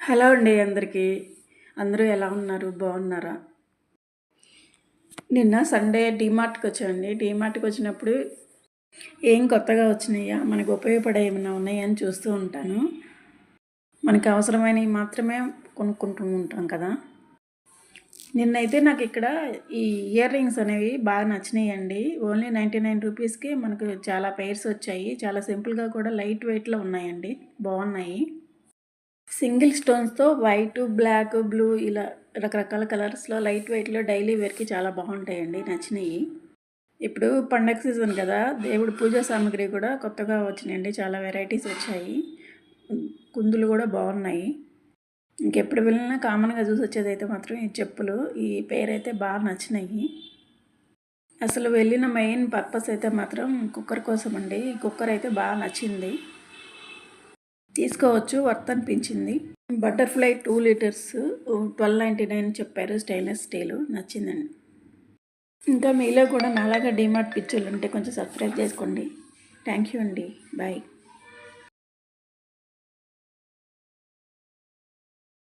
Hello అండి అందరికీ. అందరూ ఎలా ఉన్నారు? బాగున్నారా? నిన్న సండే డీమార్ట్కి వచ్చానండి. డీమార్ట్కి వచ్చినప్పుడు ఏం కొత్తగా వచ్చినాయా? మనకు ఉపయోగపడే ఏమైనా ఉన్నాయా అని చూస్తూ ఉంటాను. మనకి అవసరమైనవి మాత్రమే కొనుక్కుంటూ ఉంటాం కదా. నిన్నైతే నాకు ఇక్కడ ఈ ఇయర్ రింగ్స్ అనేవి బాగా నచ్చినాయండి. ఓన్లీ నైంటీ నైన్ రూపీస్కి మనకు చాలా పెయిర్స్ వచ్చాయి. చాలా సింపుల్గా కూడా లైట్ వెయిట్లో ఉన్నాయండి. బాగున్నాయి. సింగిల్ స్టోన్స్తో వైట్ బ్లాక్ బ్లూ ఇలా రకరకాల కలర్స్లో లైట్ వెయిట్లో డైలీ వేర్కి చాలా బాగుంటాయండి. నచ్చినాయి. ఇప్పుడు పండగ సీజన్ కదా దేవుడు పూజా సామాగ్రి కూడా కొత్తగా వచ్చినాయండి. చాలా వెరైటీస్ వచ్చాయి. కుందులు కూడా బాగున్నాయి. ఇంకెప్పుడు వెళ్ళినా కామన్గా చూసి వచ్చేది అయితే మాత్రం ఈ చెప్పులు. ఈ పేరైతే బాగా నచ్చినాయి. అసలు వెళ్ళిన మెయిన్ పర్పస్ అయితే మాత్రం కుక్కర్ కోసం అండి ఈ కుక్కర్ అయితే బాగా నచ్చింది. తీసుకోవచ్చు వర్త్ అనిపించింది. Butterfly two litres twelve ninety nine చెప్పారు స్టెయిన్లెస్ స్టీలు. నచ్చిందండి. ఇంకా మీలో కూడా నాలాగా డిమార్ట్ పిక్చర్లు ఉంటే కొంచెం సబ్స్క్రైబ్ చేసుకోండి. థ్యాంక్ యూ అండి. బాయ్.